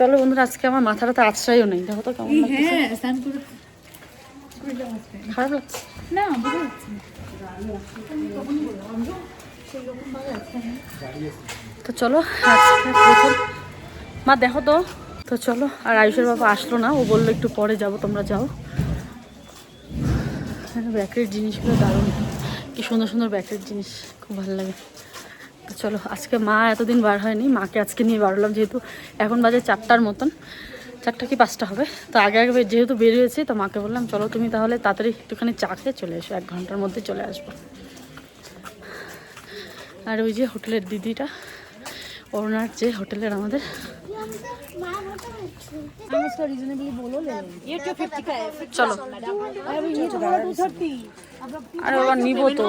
চলো বন্ধুরা আজকে আমার মাথাটা তো আশ্রয়ও নেই। দেখো তো কেমন লাগছে। হ্যাঁ খারাপ লাগছে? না। তো চলো আজকে প্রথম। মা দেখো তো। তো চলো আর আয়ুষের বাবা আসলো না। ও বলল একটু পরে যাব তোমরা যাও। ব্যাটারির জিনিসগুলো দারুণ। কি সুন্দর সুন্দর ব্যাটারির জিনিস খুব ভালো লাগে। চলো আজকে মা এতদিন বার হয়নি মাকে আজকে নিয়ে বার হলাম যেহেতু এখন বাজে চারটার মতন। চারটা কি পাঁচটা হবে? তো আগে আগে যেহেতু বেরিয়েছি তো মাকে বললাম চলো তুমি তাহলে তাড়াতাড়ি একটুখানি চা খেয়ে চলে এসো এক ঘণ্টার মধ্যে চলে আসব। আর ওই যে হোটেলের দিদিটা ওনার যে হোটেলের আমাদের চলো। আর ওরা নিব তো।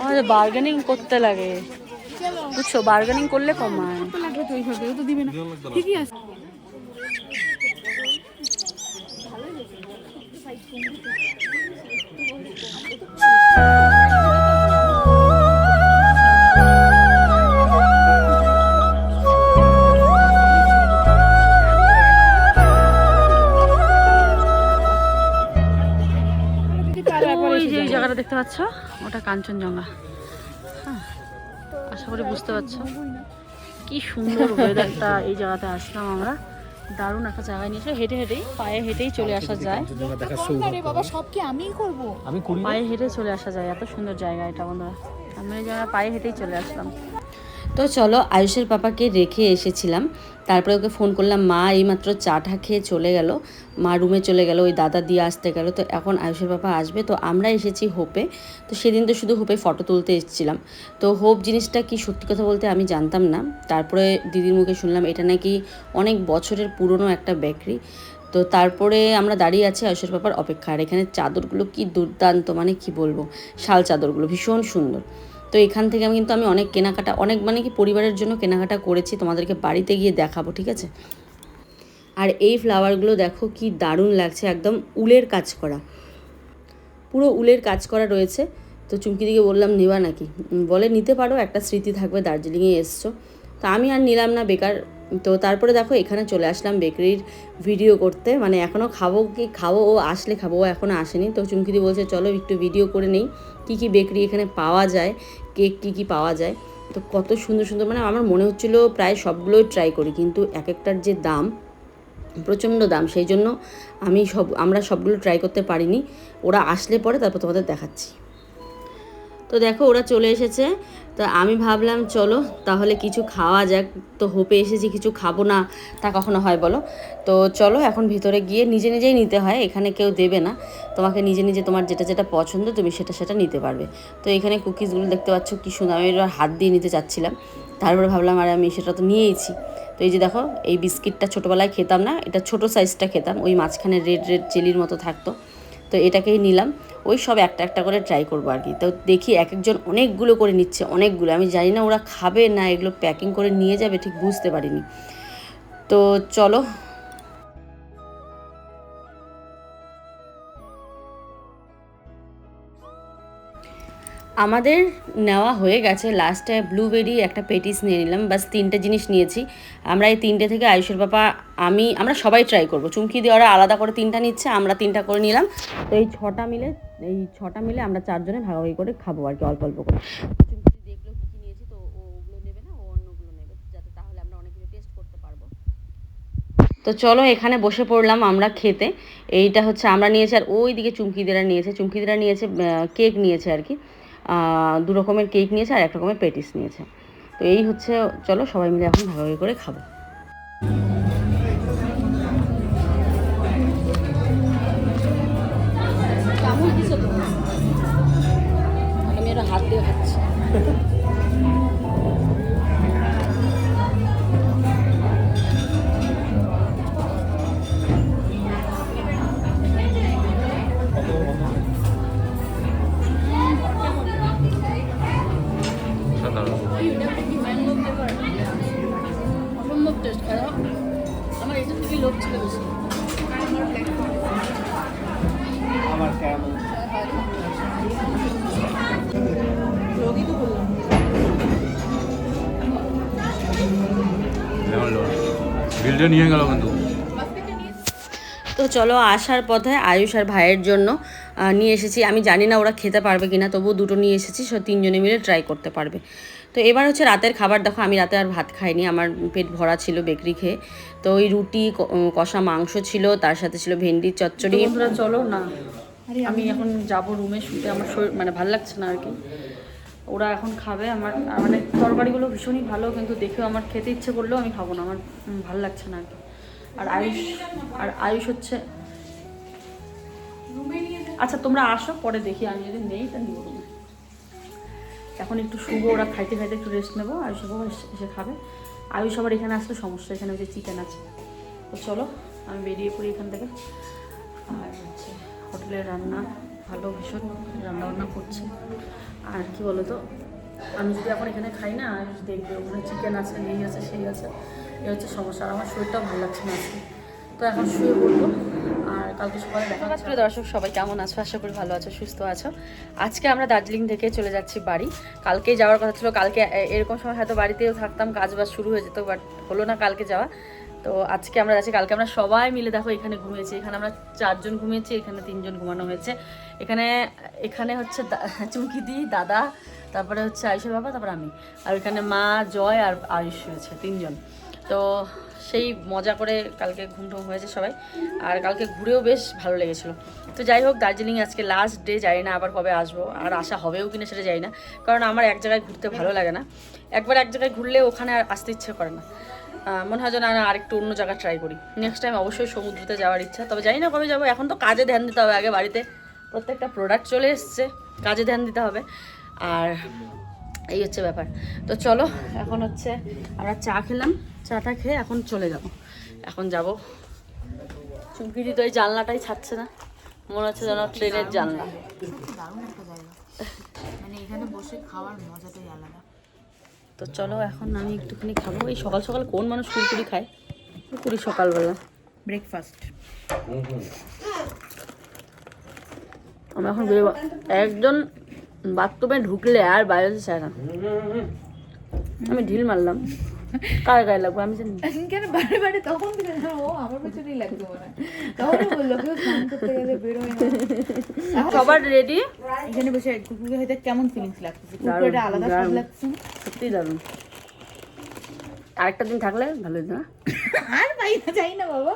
আমাদের বার্গেনিং করতে লাগে। বুঝছ? বার্গেনিং করলে কমায়। তো দিবে না। ঠিকই আছে। পাচ্ছ ওটা কাঞ্চনজঙ্ঘা। হ্যাঁ আশা করি বুঝতে পারছ। কি সুন্দর ওয়েদারটা এই জায়গাতে আসলাম আমরা। দারুণ একটা জায়গায় নিয়ে এসে হেঁটে হেঁটেই পায়ে হেঁটেই চলে আসা যায়। আরে বাবা সব কি আমিই করব? আমি করি পায়ে হেঁটে চলে আসা যায় এত সুন্দর জায়গা এটা বন্ধুরা। আমি এই জায়গায় পায়ে হেঁটেই চলে আসলাম। তো চলো আয়ুষের পাপাকে রেখে এসেছিলাম। তারপরে ওকে ফোন করলাম, মা, এইমাত্র চাটা খেয়ে চলে গেল। মা রুমে চলে গেল, ওই দাদা দিয়ে আসতে গেল। তো এখন আয়ুষের পাপা আসবে, তো আমরা এসেছি হোপে তো সেদিন তো শুধু হোপে ফটো তুলতে এসেছিলাম। তো হোপ জিনিসটা কি সত্যি কথা বলতে আমি জানতাম না। তারপরে দিদির মুখে শুনলাম, এটা নাকি অনেক বছরের পুরনো একটা বেকারি তো তারপরে আমরা দাঁড়িয়ে আছি আয়ুষের পাপার অপেক্ষা আর এখানে চাদরগুলো কি দুর্দান্ত মানে কি বলব? শাল চাদরগুলো, ভীষণ সুন্দর। তো এখান থেকে আমি কিন্তু আমি অনেক কেনাকাটা, অনেক মানে কি পরিবারের জন্য কেনাকাটা করেছি, তোমাদেরকে বাড়িতে গিয়ে দেখাবো, ঠিক আছে? আর এই ফ্লাওয়ারগুলো দেখো কি দারুণ লাগছে, একদম উলের কাজ করা। পুরো উলের কাজ করা রয়েছে। তো চুমকি দিকে বললাম, নেবা নাকি? বলে, নিতে পারো, একটা স্মৃতি থাকবে, দার্জিলিংয়ে এসছো। তো আমি আর নিলাম না, বেকার। তো তারপরে দেখো, এখানে চলে আসলাম বেকারির ভিডিও করতে। মানে এখনও খাব কি, খাব, ও আসলে খাব, ও এখনও আসেনি। তো চুমকিদি বলছে, চলো একটু ভিডিও করে নেই, কী কী বেকারি এখানে পাওয়া যায়? কেক কী কী পাওয়া যায়। তো কত সুন্দর সুন্দর মানে আমার মনে হচ্ছিল প্রায় সবগুলোই ট্রাই করি কিন্তু এক একটার যে দাম, প্রচণ্ড দাম সেই জন্য আমি সব, আমরা সবগুলো ট্রাই করতে পারিনি। ওরা আসলে পরে তারপর তোমাদের দেখাচ্ছি। তো দেখো, ওরা চলে এসেছে। তো আমি ভাবলাম, চলো, তাহলে কিছু খাওয়া যাক। তো হোপে এসেছি, কিছু খাব না, তা কখনো হয় বলো। তো চলো, এখন ভিতরে গিয়ে নিজে নিজেই নিতে হয়, এখানে কেউ দেবে না। তোমাকে নিজে নিজে তোমার যেটা যেটা পছন্দ, তুমি সেটা সেটা নিতে পারবে। তো এখানে কুকিজগুলো দেখতে পাচ্ছ কি সুন্দর, আমি হাত দিয়ে নিতে চাচ্ছিলাম। তারপরে ভাবলাম, আর, আমি সেটা তো নিয়েইছি। তো এই যে দেখো, এই বিস্কিটটা ছোটোবেলায় খেতাম না, এটা ছোট সাইজটা খেতাম, ওই মাঝখানে রেড রেড জেলির মতো থাকতো। তো এটাকেই নিলাম। ওই সব একটা একটা করে ট্রাই করব আর কি। তো দেখি এক একজন অনেকগুলো করে নিচ্ছে, অনেকগুলো। আমি জানি না ওরা খাবে না, এগুলো প্যাকিং করে নিয়ে যাবে, ঠিক বুঝতে পারিনি। তো চলো আমাদের নেওয়া হয়ে গেছে। লাস্টে ব্লুবেরি একটা পেটিস নিয়ে নিলাম। বাস তিনটে জিনিস নিয়েছি। আমরা এই তিনটে থেকে আয়ুষের বাবা আমি, আমরা সবাই ট্রাই করব। চুমকি দিয়ে ওরা আলাদা করে তিনটা নিচ্ছে, আমরা তিনটা করে নিলাম। তো এই ছটা মিলে, এই ছটা মিলে আমরা চারজনে ভাগাভাগি করে খাব আর কি, অল্প অল্প করে। তো নেবে না নেবে, যাতে তাহলে আমরা অনেক করতে পারব। তো চলো এখানে বসে পড়লাম আমরা খেতে। এইটা হচ্ছে আমরা নিয়েছি, আর ওই দিকে চুমকিদেরা নিয়েছে। চুমকিদেরা নিয়েছে কেক নিয়েছে আর কি। দু রকমের কেক নিয়েছে আর এক রকমের পেটিস নিয়েছে। তো এই হচ্ছে, চলো সবাই মিলে এখন ভাগাভাগি করে খাব। বিলটা নিয়ে গেল কিন্তু তো চলো আসার পথে আয়ুষ আর ভাইয়ের জন্য নিয়ে এসেছি। আমি জানি না ওরা খেতে পারবে কিনা তবুও দুটো নিয়ে এসেছি সো তিনজনে মিলে ট্রাই করতে পারবে। তো এবার হচ্ছে রাতের খাবার দেখো আমি রাতে আর ভাত খাইনি আমার পেট ভরা ছিল বেকরি খেয়ে। তো ওই রুটি কষা মাংস ছিল তার সাথে ছিল ভেন্ডির চচ্চড়ি। চলো না। আমি এখন যাব রুমে শুতে আমার শরীর মানে ভালো লাগছে না আর কি। ওরা এখন খাবে, আমার মানে তরকারিগুলো ভীষণই ভালো, কিন্তু দেখেও আমার খেতে ইচ্ছে করলেও আমি খাব না, আমার ভালো লাগছে না আর কি। আর আয়ুষ আর আয়ুষ হচ্ছে আচ্ছা তোমরা আসো, পরে দেখি, আমি যদি নেই, তা নিব এখন একটু শুভ, ওরা খাইতে খাইতে একটু রেস্ট নেব, আয়ুষ বাবা এসে- খাবে। আয়ুষ আবার এখানে আসলে সমস্যা, এখানে যে চিকেন আছে। তো চলো, আমি বেরিয়ে পড়ি এখান থেকে। আর হচ্ছে হোটেলের রান্না, ভালো ভীষণ রান্না বান্না করছে। আর কি তো আমি যদি এখন এখানে খাই না দেখবে ওখানে চিকেন আছে, এই আছে, সেই আছে, এই হচ্ছে সমস্যা। আর আমার শরীরটাও ভালো লাগছে না আজকে। তো এখন শুয়ে পড়ব। আর কালকে দর্শক, সবাই কেমন আছো? আশা করি ভালো আছো, সুস্থ আছো। আজকে আমরা দার্জিলিং থেকে চলে যাচ্ছি বাড়ি। কালকে যাওয়ার কথা ছিল। কালকে এরকম সময় হয়তো বাড়িতেও থাকতাম কাজ বাজ শুরু হয়ে যেত বাট হলো না কালকে যাওয়া। তো আজকে আমরা আছি, কালকে আমরা সবাই মিলে দেখো এখানে ঘুমিয়েছি। এখানে আমরা চারজন ঘুমিয়েছি, এখানে তিনজন ঘুমানো হয়েছে। এখানে এখানে হচ্ছে চুমকি দি, দাদা, তারপরে হচ্ছে আয়ুষের বাবা, তারপর আমি। আর এখানে মা, জয় আর আয়ুষ হয়েছে তিনজন। তো সেই মজা করে কালকে ঘুম টুম হয়েছে সবাই। আর কালকে ঘুরেও বেশ ভালো লেগেছিলো। তো যাই হোক, দার্জিলিং আজকে লাস্ট ডে যাই না আবার কবে আসব, আর আসা হবেও কিনা সেটা যাই না। কারণ আমার এক জায়গায় ঘুরতে ভালো লাগে না। একবার এক জায়গায় ঘুরলে ওখানে আর আসতে ইচ্ছে করে না। মনে হয় যেন না আরেকটু অন্য জায়গা ট্রাই করি। নেক্সট টাইম অবশ্যই সমুদ্রতে যাওয়ার ইচ্ছা। তবে জানি না কবে যাব। এখন তো কাজে ধ্যান দিতে হবে। আগে বাড়িতে প্রত্যেকটা প্রোডাক্ট চলে এসছে। কাজে ধ্যান দিতে হবে। আর এই হচ্ছে ব্যাপার। তো চলো, এখন হচ্ছে আমরা চা খেলাম। চাটা খেয়ে এখন চলে যাব। এখন যাব। চুমকিটি তো এই জানলাটাই ছাড়ছে না। মনে হচ্ছে যেন ট্রেনের জানলা। একটা মানে এখানে বসে খাওয়ার মজাটাই আলাদা। তো চলো এখন আমি একটুখানি খাব। এই সকাল সকাল কোন মানুষ কুড়ি খায়? কুড়ি সকালবেলা। ব্রেকফাস্ট আমি এখন বেরোবো। একজন বাথরুমে ঢুকলে আর বাইরে চায় না। আমি ঢিল মারলাম। কার গায়ে লাগবে? আমি জানি। কেন বারে বারে তখন ও আমার পেছনেই লাগতো মনে হয়। তখন বলল কেউ স্নান করতে গেলে বেরোয় না। সবার রেডি এখানে বসে কুকুরকে হয়তো কেমন ফিলিংস লাগতেছে কুকুরটা আলাদা স্বাদ লাগছে। সত্যি দারুণ। আরেকটা দিন থাকলে ভালো হতো না? আর পাই না চাই না বাবা।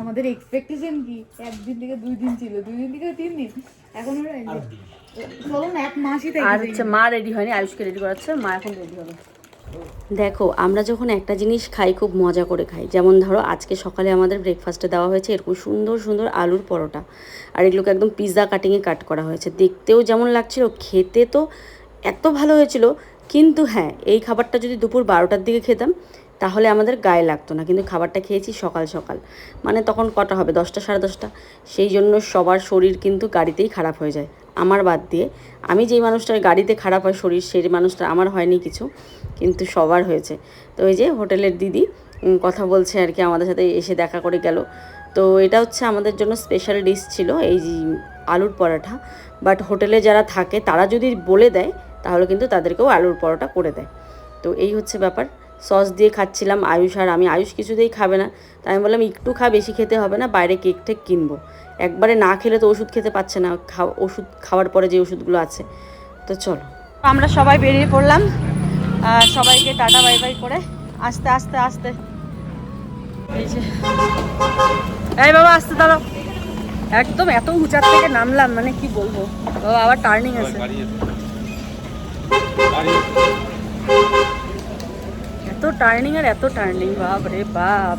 আমাদের এক্সপেকটেশন কি? একদিন থেকে দুই দিন ছিল দুই দিন থেকে তিন দিন। এখন ওরা চলো না এক মাসই থেকে আর হচ্ছে মা রেডি হয়নি আয়ুষকে রেডি করাচ্ছে মা এখন রেডি হবে। দেখো, আমরা যখন একটা জিনিস খাই, খুব মজা করে খাই। যেমন ধরো, আজকে সকালে আমাদের ব্রেকফাস্টে দেওয়া হয়েছে এরকম সুন্দর সুন্দর আলুর পরোটা। আর এগুলোকে একদম পিৎজা কাটিংয়ে কাট করা হয়েছে। দেখতেও যেমন লাগছিল, খেতে তো এত ভালো হয়েছিল। কিন্তু হ্যাঁ এই খাবারটা যদি দুপুর বারোটার দিকে খেতাম তাহলে আমাদের গায়ে লাগতো না। কিন্তু খাবারটা খেয়েছি সকাল সকাল। মানে তখন কটা হবে? দশটা, সাড়ে দশটা? সেই জন্য সবার শরীর কিন্তু গাড়িতেই খারাপ হয়ে যায়। আমার বাদ দিয়ে আমি যেই মানুষটার গাড়িতে খারাপ হয় শরীর, সেই মানুষটা আমার হয়নি কিছু, কিন্তু সবার হয়েছে। তো ওই যে হোটেলের দিদি কথা বলছে আর কি, আমাদের সাথে এসে দেখা করে গেল। তো এটা হচ্ছে আমাদের জন্য স্পেশাল ডিশ ছিল এই আলুর পরাঠা বাট হোটেলে যারা থাকে, তারা যদি বলে দেয়, তাহলে কিন্তু তাদেরকেও আলুর পরোটা করে দেয়। তো এই হচ্ছে ব্যাপার। সস দিয়ে খাচ্ছিলাম আয়ুষ আর আমি। আয়ুষ কিছুতেই খাবে না। তাই আমি বললাম একটু খা বেশি খেতে হবে না বাইরে কেক টেক কিনবো। একবারে না খেলে তো ওষুধ খেতে পাচ্ছে না। খাওয়া ওষুধ খাওয়ার পরে যে ওষুধগুলো আছে। তো চলো। আমরা সবাই বেরিয়ে পড়লাম। আর সবাইকে টাটা বাই বাই করে। আস্তে আস্তে আস্তে। এই এই বাবা আস্তে দাঁড়াও। একদম এত উঁচার থেকে নামলাম মানে কি বলব? বাবা আবার টার্নিং আছে। এত টার্নিং আর এত টার্নিং বাপ রে বাপ।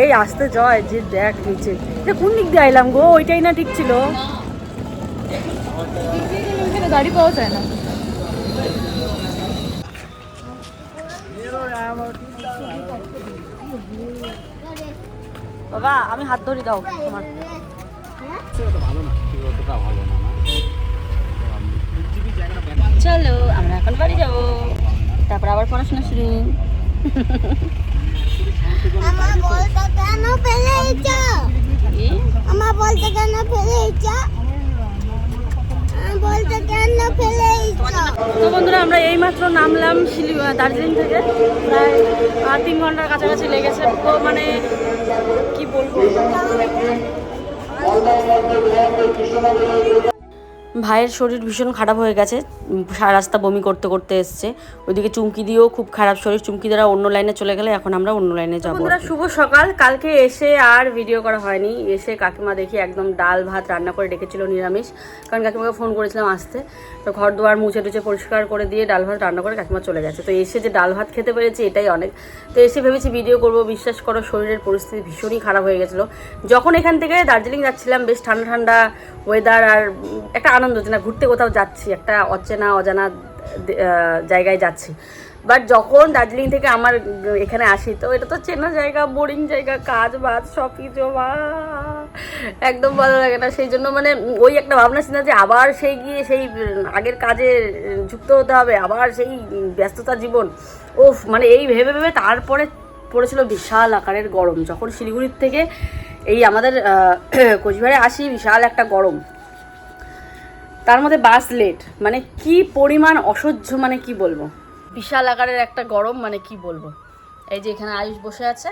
এই আসতে জয় যে দেখ নিচে। এটা কোন দিক দিয়ে আইলাম গো? ওইটাই না ঠিক ছিল? গাড়ি পাওয়া যায় না। বাবা আমি হাত ধরি দাও। তোমার চলো আমরা এখন বাড়ি যাব। তারপর আবার পড়াশোনা শুরু। আমার বলতে কেন? আমার বলতে কেন বলতে কেন ফেলে? তো বন্ধুরা আমরা এইমাত্র নামলাম শিলি দার্জিলিং থেকে। প্রায় তিন ঘণ্টার কাছাকাছি লেগেছে। তো মানে কি বলব? ভাইয়ের শরীর ভীষণ খারাপ হয়ে গেছে সারা রাস্তা বমি করতে করতে এসছে। ওইদিকে চুমকি দিয়েও খুব খারাপ শরীর। চুমকি দ্বারা অন্য লাইনে চলে গেলে এখন আমরা অন্য লাইনে যাব। বন্ধুরা শুভ সকাল। কালকে এসে আর ভিডিও করা হয়নি। এসে কাকিমা দেখি একদম ডাল ভাত রান্না করে ডেকেছিল নিরামিষ। কারণ কাকিমাকে ফোন করেছিলাম আসতে। তো ঘর দুয়ার মুছে টুছে পরিষ্কার করে দিয়ে ডাল ভাত রান্না করে কাকিমা চলে গেছে। তো এসে যে ডাল ভাত খেতে পেরেছি এটাই অনেক। তো এসে ভেবেছি ভিডিও করব। বিশ্বাস করো শরীরের পরিস্থিতি ভীষণই খারাপ হয়ে গেছিল। যখন এখান থেকে দার্জিলিং যাচ্ছিলাম বেশ ঠান্ডা ঠান্ডা ওয়েদার আর একটা আনন্দ হচ্ছে না, ঘুরতে কোথাও যাচ্ছি, একটা অচেনা, অজানা জায়গায় যাচ্ছি। বাট যখন দার্জিলিং থেকে আমার এখানে আসি, তো এটা তো চেনা জায়গা বোরিং জায়গা, কাজ বাজ, সব কিছু একদম ভালো লাগে না। সেই জন্য মানে ওই একটা ভাবনা চিন্তা যে আবার সেই গিয়ে সেই আগের কাজে যুক্ত হতে হবে, আবার সেই ব্যস্ততা জীবন। ওফ মানে এই ভেবে ভেবে তারপরে পড়েছিল বিশাল আকারের গরম। যখন শিলিগুড়ির থেকে এই আমাদের কোচবিহারে আসি, বিশাল একটা গরম। তার মধ্যে বাস লেট মানে কি পরিমাণ অসহ্য মানে কি বলব? বিশাল আকারের একটা গরম মানে কি বলব? এই যে এখানে আয়ুষ বসে আছে।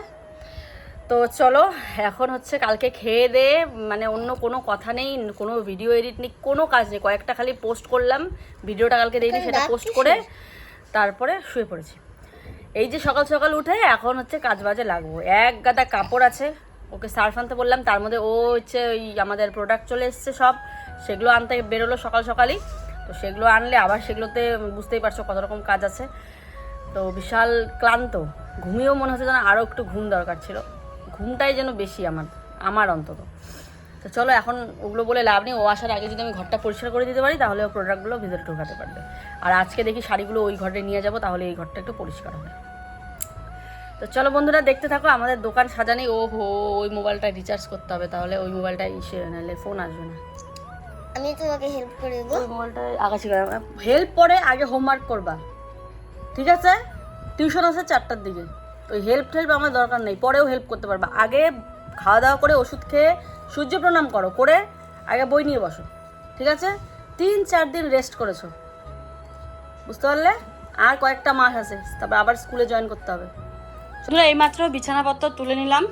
তো চলো এখন হচ্ছে কালকে খেয়ে দে মানে অন্য কোনো কথা নেই কোনো ভিডিও এডিট নেই কোনো কাজ নেই। কয়েকটা খালি পোস্ট করলাম। ভিডিওটা কালকে দিইনি সেটা পোস্ট করে তারপরে শুয়ে পড়েছি। এই যে সকাল সকাল উঠে এখন হচ্ছে কাজ বাজে লাগবো। এক গাদা কাপড় আছে ওকে সার্ফ আনতে বললাম তার মধ্যে ও হচ্ছে ওই আমাদের প্রোডাক্ট চলে এসছে সব। সেগুলো আনতে বেরোলো সকাল সকালই। তো সেগুলো আনলে আবার সেগুলোতে বুঝতেই পারছ কত রকম কাজ আছে। তো বিশাল ক্লান্ত। ঘুমিয়েও মনে হচ্ছে যেন আরও একটু ঘুম দরকার ছিল। ঘুমটাই যেন বেশি আমার আমার অন্তত। তো চলো এখন ওগুলো বলে লাভ নেই। ও আসার আগে যদি আমি ঘরটা পরিষ্কার করে দিতে পারি, তাহলে ও প্রোডাক্টগুলো ভিতরে ঢোকাতে পারবে। আর আজকে দেখি শাড়িগুলো ওই ঘরে নিয়ে যাব, তাহলে এই ঘরটা একটু পরিষ্কার হবে। তো চলো বন্ধুরা, দেখতে থাকো, আমাদের দোকান সাজানি। ও হো ওই মোবাইলটা রিচার্জ করতে হবে, তাহলে ওই মোবাইলটা ইসে নাহলে ফোন আসবে না। আমি তোমাকে হেল্প করে দেবো। মোবাইলটা আগাছি হেল্প পরে আগে হোমওয়ার্ক করবা। ঠিক আছে? টিউশন আছে চারটার দিকে। ওই হেল্প টেল্প আমার দরকার নেই। পরেও হেল্প করতে পারবা। আগে খাওয়া দাওয়া করে ওষুধ খেয়ে সূর্য প্রণাম করো। করে আগে বই নিয়ে বসো। ঠিক আছে? তিন চার দিন রেস্ট করেছ। বুঝতে পারলে? আর কয়েকটা মাস আছে। তারপর আবার স্কুলে জয়েন করতে হবে। শুধু এইমাত্র বিছানাপত্র তুলে নিলাম।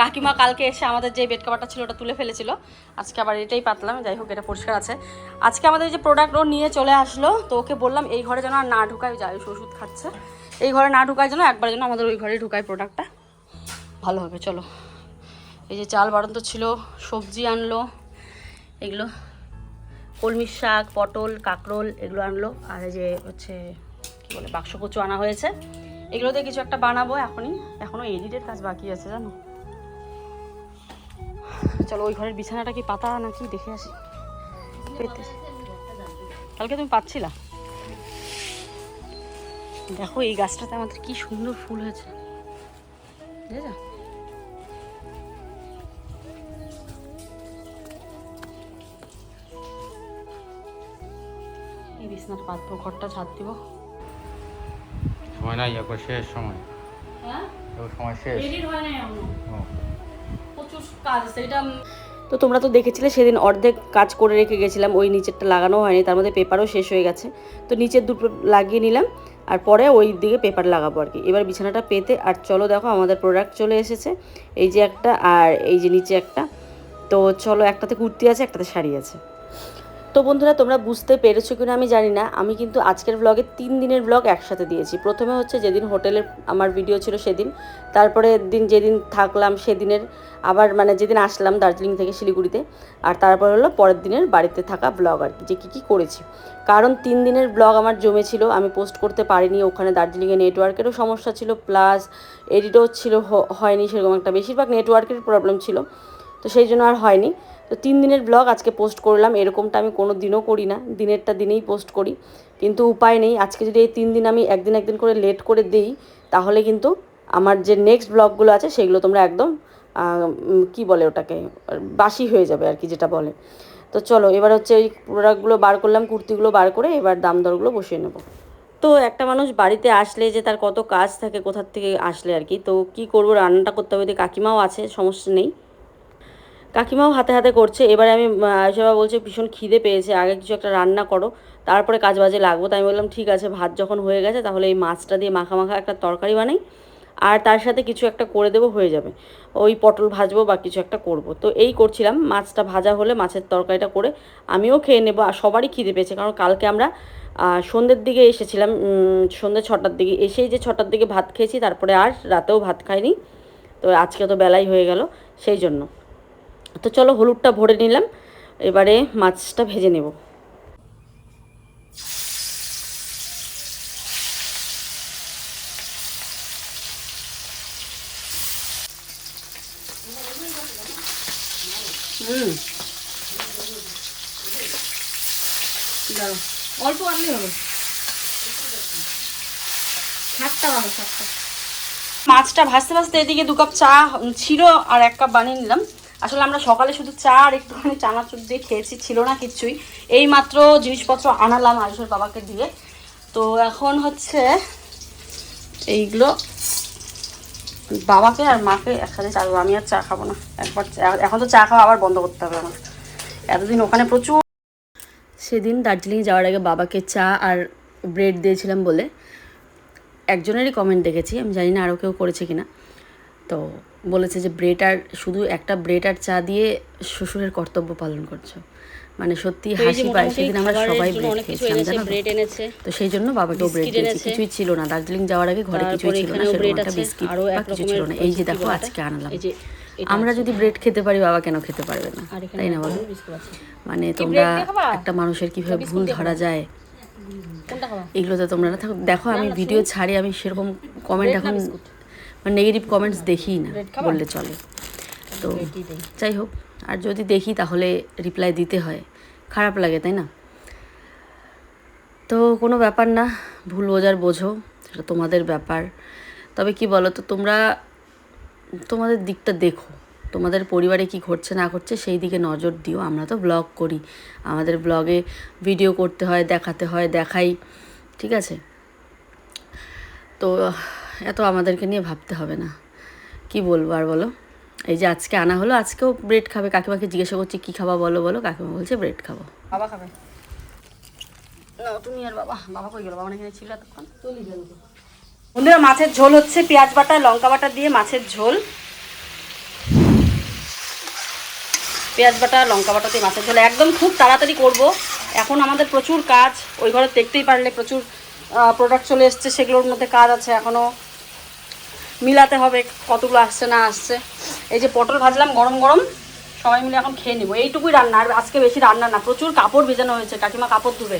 কাকিমা কালকে এসে আমাদের যে বেড কভারটা ছিল ওটা তুলে ফেলেছিল। আজকে আবার এটাই পাতলাম, যাই হোক, এটা পরিষ্কার আছে। আজকে আমাদের যে প্রোডাক্ট ও নিয়ে চলে আসলো, তো ওকে বললাম, এই ঘরে যেন আর না ঢুকায়, যাই ওষুধ খাচ্ছে। এই ঘরে না ঢুকায় যেন একবার যেন আমাদের ওই ঘরে ঢুকায় প্রোডাক্টটা ভালো হবে, চলো। এই যে চাল বাড়ন্ত ছিল, সবজি আনলো, এগুলো কলমির শাক, পটল, কাঁকরোল, এগুলো আনলো। আর এই যে হচ্ছে, কী বলে বাক্স কচু আনা হয়েছে। এগুলোতে কিছু একটা বানাবো এখনই। এখনও এডিটের কাজ বাকি আছে, জানো? চলো, ওই ঘরের বিছানাটা কি পাতা নাকি? দেখে আসি। কালকে তুমি পাচ্ছিলা? দেখো, এই গাছটাতে আমাদের কি সুন্দর ফুল হয়েছে। বুঝেছ? এই বিছানাটা পাতবো ঘরটা ছাদ দিব। সময় নাই একবার শেষ সময়। হ্যাঁ? সময় শেষ। এডিট হয় না প্রচুর কাজ আছে এটা তো তোমরা তো দেখেছিলে সেদিন অর্ধেক কাজ করে রেখে গেছিলাম ওই নিচেরটা লাগানো হয়নি তার মধ্যে পেপারও শেষ হয়ে গেছে। তো নিচের দুটো লাগিয়ে নিলাম আর পরে ওই দিকে পেপার লাগাবো আর কি। এবার বিছানাটা পেতে আর চলো দেখো আমাদের প্রোডাক্ট চলে এসেছে এই যে একটা আর এই যে নিচে একটা। তো চলো একটাতে কুর্তি আছে একটাতে শাড়ি আছে। তো বন্ধুরা, তোমরা বুঝতে পেরেছ কিনা আমি জানি না। আমি কিন্তু আজকের ব্লগে তিন দিনের ব্লগ একসাথে দিয়েছি। প্রথমে হচ্ছে যেদিন হোটেলের আমার ভিডিও ছিল সেদিন, তারপরে দিন যেদিন থাকলাম সেদিনের, আবার মানে যেদিন আসলাম দার্জিলিং থেকে শিলিগুড়িতে, আর তারপর হলো পরের দিনের বাড়িতে থাকা ব্লগ আর কি, যে কী কী করেছি। কারণ তিন দিনের ব্লগ আমার জমেছিল, আমি পোস্ট করতে পারিনি, ওখানে দার্জিলিংয়ে নেটওয়ার্কেরও সমস্যা ছিল প্লাস এডিটও ছিল হয়নি সেরকম একটা। বেশিরভাগ নেটওয়ার্কের প্রবলেম ছিল। তো সেই জন্য আর হয়নি। তো তিন দিনের ব্লগ আজকে পোস্ট করলাম, এরকমটা আমি কোনো দিনও করি না, দিনেরটা দিনেই পোস্ট করি। কিন্তু উপায় নেই, আজকে যদি এই তিন দিন আমি একদিন একদিন করে লেট করে দিই, তাহলে কিন্তু আমার যে নেক্সট ব্লগগুলো আছে, সেগুলো তোমরা একদম কি বলে ওটাকে, বাসি হয়ে যাবে আর কি যেটা বলে। তো চলো, এবার হচ্ছে ওই প্রোডাক্টগুলো বার করলাম, কুর্তিগুলো বার করে এবার দাম দরগুলো বসিয়ে নেব। তো একটা মানুষ বাড়িতে আসলে যে তার কত কাজ থাকে, কোথার থেকে আসলে আর কি, তো কি করব, রান্নাটা করতে হবে কাকিমাও আছে, সমস্যা নেই। কাকিমাও হাতে হাতে করছে। এবারে আমি আয়সা বলছে, ভীষণ খিদে পেয়েছে, আগে কিছু একটা রান্না করো। তারপরে কাজ বাজে লাগবো। তাই আমি বললাম, ঠিক আছে, ভাত যখন হয়ে গেছে, তাহলে এই মাছটা দিয়ে মাখা মাখা একটা তরকারি বানাই। আর তার সাথে কিছু একটা করে দেবো, হয়ে যাবে। ওই পটল ভাজবো বা কিছু একটা করব। তো এই করছিলাম, মাছটা ভাজা হলে মাছের তরকারিটা করে আমিও খেয়ে নেব। আর সবারই খিদে পেয়েছে, কারণ কালকে আমরা সন্ধ্যের দিকে এসেছিলাম সন্ধ্যে ছটার দিকে। এসেই যে ছটার দিকে ভাত খেয়েছি, তারপরে আর রাতেও ভাত খাইনি। তো আজকে তো বেলাই হয়ে গেল, সেই জন্য। তো চলো হলুদটা ভরে নিলাম। এবারে মাছটা ভেজে নেব। অল্প আনলেই হবে। সাতটা বানো সাতটা। মাছটা ভাজতে ভাজতে এদিকে দু কাপ চা ছিল আর এক কাপ বানিয়ে নিলাম। আসলে আমরা সকালে শুধু চা আর একটুখানি চানাচুর দিয়ে খেয়েছি, ছিল না কিচ্ছুই এই মাত্র জিনিসপত্র আনালাম আয়ুষের বাবাকে দিয়ে। তো এখন হচ্ছে এইগুলো বাবাকে আর মাকে একসাথে চা। আমি আর চা খাব না। একবার এখন তো চা খাওয়া আবার বন্ধ করতে হবে আমার। এতদিন ওখানে প্রচুর সেদিন দার্জিলিং যাওয়ার আগে বাবাকে চা আর ব্রেড দিয়েছিলাম বলে। একজনেরই কমেন্ট দেখেছি, আমি জানি না আরও কেউ করেছে কিনা। তো বলেছে যে ব্রেড আর শুধু একটা ব্রেড আর চা দিয়ে শ্বশুরের কর্তব্য পালন করছ। মানে সত্যি হাসি পায় সেদিন আমরা সবাই ব্রেড খেয়েছিলাম জানো তো? সেই জন্য বাবাকেও ব্রেড দিয়েছি কিছুই ছিল না। দার্জিলিং যাওয়ার আগে ঘরে কিছুই ছিল না সেরকম একটা বিস্কিট বা কিছু ছিল না। এই যে দেখো আজকে আনলাম। আমরা যদি ব্রেড খেতে পারি বাবা কেন খেতে পারবে না? তাই না বলো? মানে তোমরা একটা মানুষের কীভাবে ভুল ধরা যায় এগুলো তো তোমরা না থাকো। দেখো আমি ভিডিও ছাড়ি আমি সেরকম কমেন্ট এখন নেগেটিভ কমেন্টস দেখি না বললে চলে। তো যাই হোক আর যদি দেখি তাহলে রিপ্লাই দিতে হয়। খারাপ লাগে তাই না? তো কোনো ব্যাপার না ভুল বোঝার বোঝো সেটা তোমাদের ব্যাপার। তবে কি বলো তো তোমরা তোমাদের দিকটা দেখো। তোমাদের পরিবারে কি ঘটছে না ঘটছে সেই দিকে নজর দিও। আমরা তো ব্লগ করি। আমাদের ব্লগে ভিডিও করতে হয় দেখাতে হয় দেখাই ঠিক আছে? তো এত আমাদেরকে নিয়ে ভাবতে হবে না। কি বলব আর বলো? এই যে আজকে আনা হলো আজকেও ব্রেড খাবে। কাকিমাকে জিজ্ঞাসা করছি কী খাবা বলো বলো? কাকিমা বলছে ব্রেড খাব। বাবা খাবে। না তুমি আর বাবা বাবা কই গেল? বাবা এখানে ছিল এতক্ষণ। বন্ধুরা মাছের ঝোল হচ্ছে পেঁয়াজ বাটা লঙ্কা বাটা দিয়ে মাছের ঝোল। পেঁয়াজ বাটা লঙ্কা বাটা দিয়ে মাছের ঝোল। একদম খুব তাড়াতাড়ি করব। এখন আমাদের প্রচুর কাজ। ওই ঘরে দেখতেই পারলে প্রচুর প্রোডাক্ট চলে এসছে। সেগুলোর মধ্যে কাজ আছে এখনও মিলাতে হবে কতগুলো আসছে না আসছে। এই যে পটল ভাজলাম, গরম গরম, সবাই মিলে এখন খেয়ে নেব। এইটুকুই রান্না, আর আজকে বেশি রান্না না। প্রচুর কাপড় ভেজানো হয়েছে, কাকিমা কাপড় ধুবে।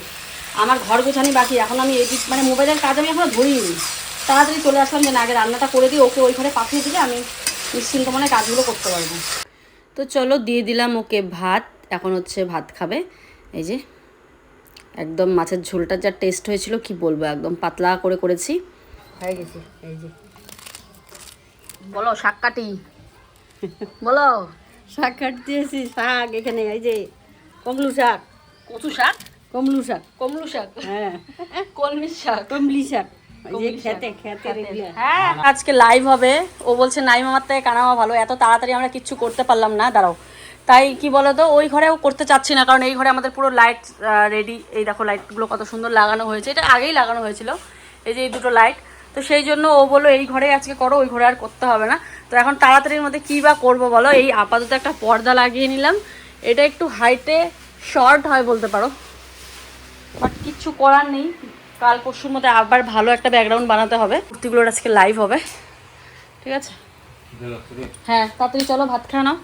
আমার ঘর গোছানি বাকি, এখন আমি এডিট মানে মোবাইলের কাজ আমি এখনও ধরিনি। তাড়াতাড়ি চলে আসলাম যে না, আগে রান্নাটা করে দিই ওকে ওই ঘরে পাঠিয়ে দিলে আমি নিশ্চিন্ত মনে কাজগুলো করতে পারব। তো চলো দিয়ে দিলাম ওকে ভাত, এখন হচ্ছে ভাত খাবে। এই যে একদম মাছের ঝোলটা যা টেস্ট হয়েছিল, কি বলব, একদম পাতলা করে করেছি। হয়ে গেছে, এই যে। বলো শাক কাটি। বলো। শাক কাটতেছি শাক এখানে এই যে কমলু শাক। কচু শাক? কমলু শাক। কমলু শাক? হ্যাঁ। কলমি শাক। কমলি শাক। হ্যাঁ আজকে লাইভ হবে। ও বলছে নাই মামার থেকে কানামা ভালো। এত তাড়াতাড়ি আমরা কিচ্ছু করতে পারলাম না। দাঁড়াও। তাই কি বলো তো ওই ঘরেও করতে চাচ্ছি না কারণ এই ঘরে আমাদের পুরো লাইট রেডি এই দেখো লাইটগুলো কত সুন্দর লাগানো হয়েছে। এটা আগেই লাগানো হয়েছিল। এই যে এই দুটো লাইট তো সেই জন্য ও বলো এই ঘরে আজকে করো ওই ঘরে আর করতে হবে না। তো এখন তাড়াতাড়ির মধ্যে কী বা করব বলো? এই আপাতত একটা পর্দা লাগিয়ে নিলাম। এটা একটু হাইটে শর্ট হয় বলতে পারো। বাট কিচ্ছু করার নেই। কাল পরশুর মধ্যে আবার ভালো একটা ব্যাকগ্রাউন্ড বানাতে হবে। কুর্তিগুলোর আজকে লাইভ হবে। ঠিক আছে? হ্যাঁ তাড়াতাড়ি চলো ভাত খাওয়া নাও।